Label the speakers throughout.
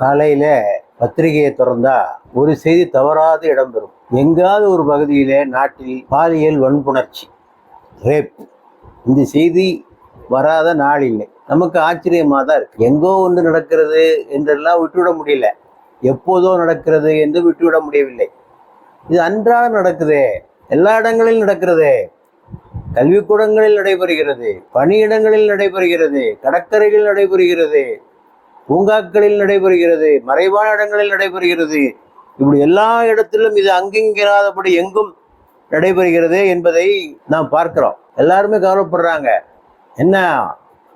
Speaker 1: காலையில் பத்திரிகையை திறந்தா ஒரு செய்தி தவறாது இடம்பெறும் எங்காவது ஒரு பகுதியில் நாட்டில் பாலியல் வன்புணர்ச்சி ரேப் இந்த செய்தி வராத நாள் இல்லை. நமக்கு ஆச்சரியமாக தான் இருக்கு. எங்கோ ஒன்று நடக்கிறது என்றெல்லாம் விட்டுவிட முடியல. எப்போதோ நடக்கிறது என்று விட்டுவிட முடியவில்லை. இது அன்றாடம் நடக்குதே. எல்லா இடங்களிலும் நடக்கிறதே. கல்விக்கூடங்களில் நடைபெறுகிறது. பணியிடங்களில் நடைபெறுகிறது. கடற்கரைகளில் நடைபெறுகிறது. பூங்காக்களில் நடைபெறுகிறது மறைவான இடங்களில் நடைபெறுகிறது. இப்படி எல்லா இடத்திலும் இது அங்கிங்கிறாதபடி எங்கும் நடைபெறுகிறது என்பதை நாம் பார்க்கிறோம். எல்லாருமே கவலைப்படுறாங்க. என்ன?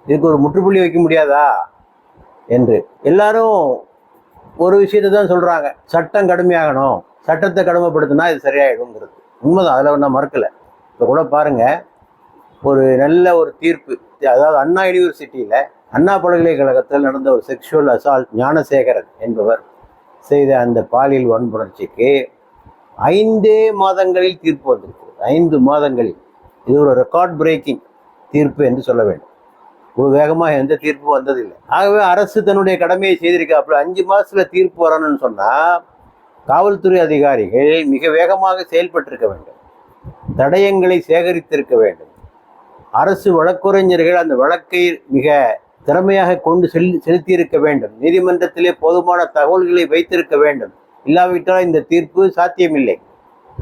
Speaker 1: இதுக்கு ஒரு முற்றுப்புள்ளி வைக்க முடியாதா? என்று. எல்லாரும் ஒரு விஷயத்தை தான் சொல்றாங்க. சட்டம் கடுமையாகணும். சட்டத்தை கடுமைப்படுத்தினா இது சரியாயிடுங்கிறது உண்மைதான். அதில் நான் மறுக்கலை. இப்போ கூட பாருங்கள் ஒரு நல்ல ஒரு தீர்ப்பு. அதாவது அண்ணா யூனிவர்சிட்டியில் அண்ணா பல்கலைக்கழகத்தில் நடந்த ஒரு செக்ஷுவல் அசால்ட் ஞானசேகரன் என்பவர் செய்த அந்த பாலியல் வன்புணர்ச்சிக்கு ஐந்தே மாதங்களில் தீர்ப்பு வந்திருக்கிறது. ஐந்து மாதங்களில். இது ஒரு ரெக்கார்ட் பிரேக்கிங் தீர்ப்பு என்று சொல்ல வேண்டும். ஒரு வேகமாக எந்த தீர்ப்பும் வந்ததில்லை. ஆகவே அரசு தன்னுடைய கடமையை செய்திருக்காப்புல அஞ்சு மாதத்தில் தீர்ப்பு வரணும்னு சொன்னால் காவல்துறை அதிகாரிகள் மிக வேகமாக செயல்பட்டிருக்க வேண்டும். தடயங்களை சேகரித்திருக்க வேண்டும். அரசு வழக்குரைஞர்கள் அந்த வழக்கை மிக திறமையாக கொண்டு செல் செலுத்தியிருக்க வேண்டும். நீதிமன்றத்திலே போதுமான தகவல்களை வைத்திருக்க வேண்டும். இல்லாவிட்டால் இந்த தீர்ப்பு சாத்தியமில்லை.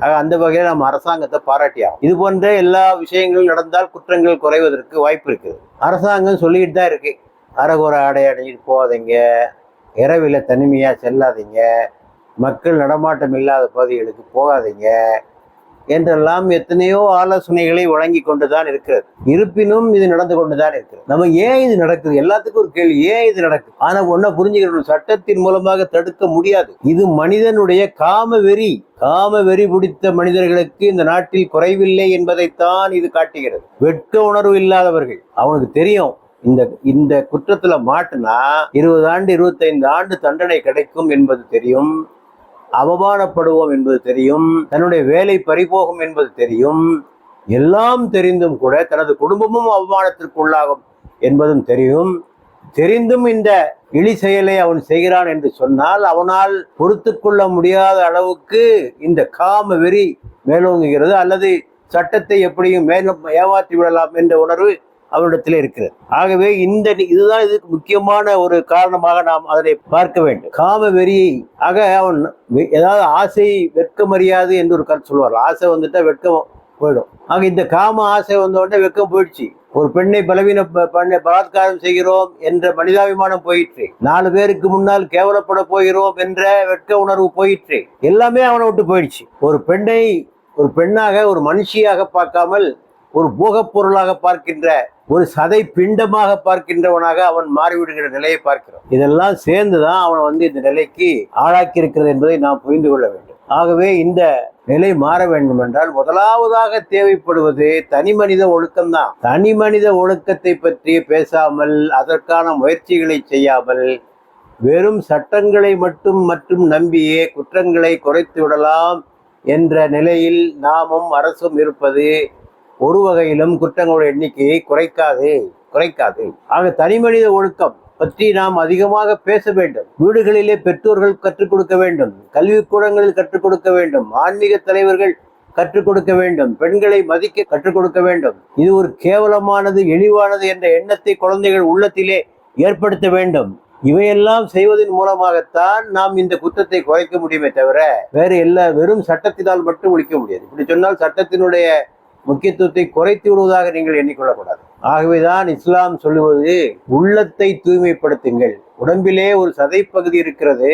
Speaker 1: ஆக அந்த வகையில் நம்ம அரசாங்கத்தை பாராட்டியாகும் இது போன்ற எல்லா விஷயங்களும் நடந்தால் குற்றங்கள் குறைவதற்கு வாய்ப்பு இருக்குது. அரசாங்கம் சொல்லிக்கிட்டு தான் இருக்கு. அறகுறை ஆடை அடைஞ்சிட்டு போகாதீங்க. இரவில் தனிமையாக செல்லாதீங்க. மக்கள் நடமாட்டம் இல்லாத பகுதிகளுக்கு போகாதீங்க. என்றெல்லாம் எத்தனையோ ஆலோசனைகளை வழங்கி கொண்டுதான் இருக்கிறது. இருப்பினும் இது நடந்து கொண்டுதான் இருக்கிறது. நம்ம ஏன் இது நடக்குது? எல்லாத்துக்கும் ஒரு கேள்வி. ஏன் இது நடக்குது? ஆனா ஒன்ன புரிஞ்சுக்கணும். சட்டத்தின் மூலமாக தடுக்க முடியாது. இது மனிதனுடைய காம வெறி. காம வெறி பிடித்த மனிதர்களுக்கு இந்த நாட்டில் குறைவில்லை என்பதைத்தான் இது காட்டுகிறது. வெட்க உணர்வு இல்லாதவர்கள். அவனுக்கு தெரியும் இந்த இந்த குற்றத்துல மாட்டினா இருபது ஆண்டு இருபத்தைந்து ஆண்டு தண்டனை கிடைக்கும் என்பது தெரியும். அவமானப்படுவோம் என்பது தெரியும் தன்னுடைய வேலை பறிபோகும் என்பது தெரியும் எல்லாம் தெரிந்தும் கூட தனது குடும்பமும் அவமானத்திற்குள்ளாகும் என்பதும் தெரியும். தெரிந்தும் இந்த இழி செயலை அவன் செய்கிறான் என்று சொன்னால் அவனால் பொறுத்து கொள்ள முடியாத அளவுக்கு இந்த காம வெறி மேலோங்குகிறது. அல்லது சட்டத்தை எப்படியும் மேலும் ஏமாற்றி விடலாம் என்ற உணர்வு அவரிடத்தில் இருக்கிறது. ஆகவே இந்த இதுதான் இதுக்கு முக்கியமான ஒரு காரணமாக நாம் அதனை பார்க்க வேண்டும். காம வெறியை ஆக அவன் வெ- ஏதாவது ஆசை வெட்கமறியாது என்று ஒரு கருத்து சொல்வார் ஆசை வந்துட்டா வெட்கம் போயிடும். ஆக இந்த காம ஆசை வந்தவொடனே உடனே வெட்கம் போயிடுச்சு. ஒரு பெண்ணை பலவீன ப- பண்ண பலாத்காரம் செய்கிறோம் என்ற மனிதாபிமானம் போயிற்று. நாலு பேருக்கு முன்னால் கேவலப்பட போகிறோம் என்ற வெட்க உணர்வு போயிற்று. எல்லாமே அவனை விட்டு போயிடுச்சு. ஒரு பெண்ணை ஒரு பெண்ணாக ஒரு மனுஷியாக பார்க்காமல் ஒரு போகப் பொருளாக பார்க்கின்ற ஒரு சதை பிண்டமாக பார்க்கின்றவனாக அவன் மாறிவிடுகிற நிலையை பார்க்கிறோம். இதெல்லாம் சேர்ந்துதான் அவனை வந்து இந்த நிலைக்கு ஆளாக்கி இருக்கிறது என்பதை நாம் புரிந்து கொள்ள வேண்டும். ஆகவே இந்த நிலை மாற வேண்டும் என்றால் முதலாவதாக தேவைப்படுவது தனி மனித ஒழுக்கம்தான். தனி மனித ஒழுக்கத்தை பற்றி பேசாமல் அதற்கான முயற்சிகளை செய்யாமல் வெறும் சட்டங்களை மட்டும் மற்றும் நம்பியே குற்றங்களை குறைத்து விடலாம் என்ற நிலையில் நாமும் அரசும் இருப்பது ஒரு வகையிலும் குற்றங்களோட எண்ணிக்கையை குறைக்காது குறைக்காது. ஆக தனிமனித ஒழுக்கம் பற்றி நாம் அதிகமாக பேச வேண்டும். வீடுகளிலே பெற்றோர்கள் கற்றுக் கொடுக்க வேண்டும். கல்விக்கூடங்களில் கற்றுக் கொடுக்க வேண்டும். ஆன்மீக தலைவர்கள் கற்றுக் கொடுக்க வேண்டும். பெண்களை மதிக்க கற்றுக் கொடுக்க வேண்டும். இது ஒரு கேவலமானது இழிவானது என்ற எண்ணத்தை குழந்தைகள் உள்ளத்திலே ஏற்படுத்த வேண்டும். இவையெல்லாம் செய்வதன் மூலமாகத்தான் நாம் இந்த குற்றத்தை குறைக்க முடியுமே தவிர வேறு எல்லா வெறும் சட்டத்தினால் மட்டும் ஒழிக்க முடியாது. இப்படி சொன்னால் சட்டத்தினுடைய முக்கியத்துவத்தை குறைத்து விடுவதாக நீங்கள் எண்ணிக்கொள்ளக்கூடாது. ஆகவேதான் இஸ்லாம் சொல்லுவது உள்ளத்தை தூய்மைப்படுத்துங்கள். உடம்பிலே ஒரு சதைப்பகுதி இருக்கிறது.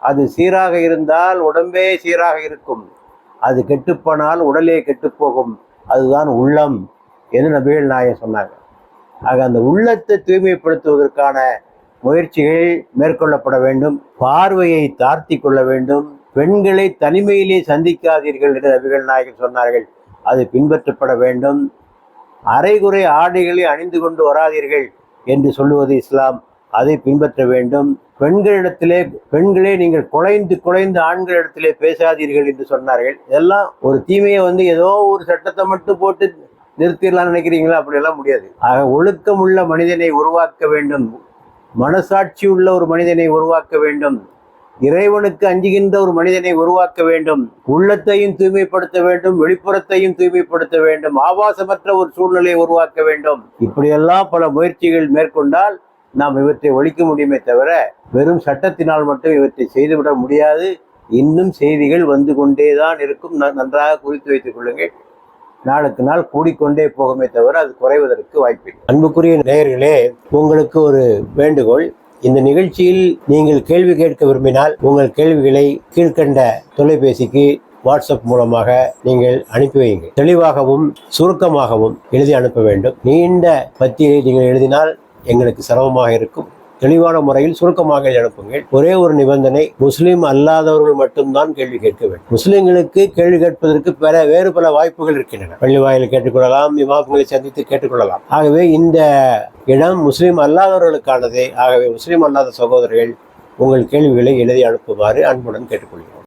Speaker 1: அது சீராக இருந்தால் உடம்பே சீராக இருக்கும். அது கெட்டுப்போனால் உடலே கெட்டுப்போகும். அதுதான் உள்ளம் என்று நபிகள் நாயகம் சொன்னாங்க. ஆக அந்த உள்ளத்தை தூய்மைப்படுத்துவதற்கான முயற்சிகள் மேற்கொள்ளப்பட வேண்டும். பார்வையை தாழ்த்தி கொள்ள வேண்டும். பெண்களை தனிமையிலே சந்திக்காதீர்கள் என்று நபிகள் நாயகம் சொன்னார்கள். அது பின்பற்றப்பட வேண்டும். அரைகுறை ஆடைகளை அணிந்து கொண்டு வராதீர்கள் என்று சொல்லுவது இஸ்லாம். அதை பின்பற்ற வேண்டும். பெண்களிடத்திலே பெண்களே நீங்கள் குலைந்து குலைந்து ஆண்களிடத்திலே பேசாதீர்கள் என்று சொன்னார்கள். இதெல்லாம் ஒரு தீமையை வந்து ஏதோ ஒரு சட்டத்தை மட்டும் போட்டு நிறுத்திடலாம் நினைக்கிறீங்களா? அப்படியெல்லாம் முடியாது. ஆக ஒழுக்கமுள்ள மனிதனை உருவாக்க வேண்டும். மனசாட்சி உள்ள ஒரு மனிதனை உருவாக்க வேண்டும். இறைவனுக்கு அஞ்சுகின்ற ஒரு மனிதனை உருவாக்க வேண்டும். உள்ளத்தையும் தூய்மைப்படுத்த வேண்டும். வெளிப்புறத்தையும் தூய்மைப்படுத்த வேண்டும். ஆபாசமற்ற ஒரு சூழ்நிலையை உருவாக்க வேண்டும். இப்படியெல்லாம் பல முயற்சிகள் மேற்கொண்டால் நாம் இவற்றை ஒழிக்க முடியுமே தவிர வெறும் சட்டத்தினால் மட்டும் இவற்றை செய்துவிட முடியாது. இன்னும் செய்திகள் வந்து கொண்டேதான் இருக்கும். ந- நன்றாக குறித்து வைத்துக் கொள்ளுங்கள். நாளுக்கு நாள் கூடிக்கொண்டே போகுமே தவிர அது குறைவதற்கு வாய்ப்பில்லை. அன்புக்குரிய நேயர்களே உங்களுக்கு ஒரு வேண்டுகோள். இந்த நிகழ்ச்சியில் நீங்கள் கேள்வி கேட்க விரும்பினால் உங்கள் கேள்விகளை கீழ்க்கண்ட தொலைபேசிக்கு வாட்ஸ்அப் மூலமாக நீங்கள் அனுப்பி வையுங்கள். தெளிவாகவும் சுருக்கமாகவும் எழுதி அனுப்ப வேண்டும். நீண்ட பத்தியை நீங்கள் எழுதினால் எங்களுக்கு சிரமமாக இருக்கும். தெளிவான முறையில் சுருக்கமாக அனுப்புங்கள் ஒரே ஒரு நிபந்தனை முஸ்லீம் அல்லாதவர்கள் மட்டும்தான் கேள்வி கேட்க வேண்டும். முஸ்லீம்களுக்கு கேள்வி கேட்பதற்கு பிற வேறு பல வாய்ப்புகள் இருக்கின்றன. பள்ளி வாயில் கேட்டுக்கொள்ளலாம் இமாம்களை சந்தித்து கேட்டுக்கொள்ளலாம். ஆகவே இந்த இடம் முஸ்லீம் அல்லாதவர்களுக்கானதே. ஆகவே முஸ்லீம் அல்லாத சகோதரர்கள் உங்கள் கேள்விகளை எழுதி அனுப்புமாறு அன்புடன் கேட்டுக்கொள்கிறோம்.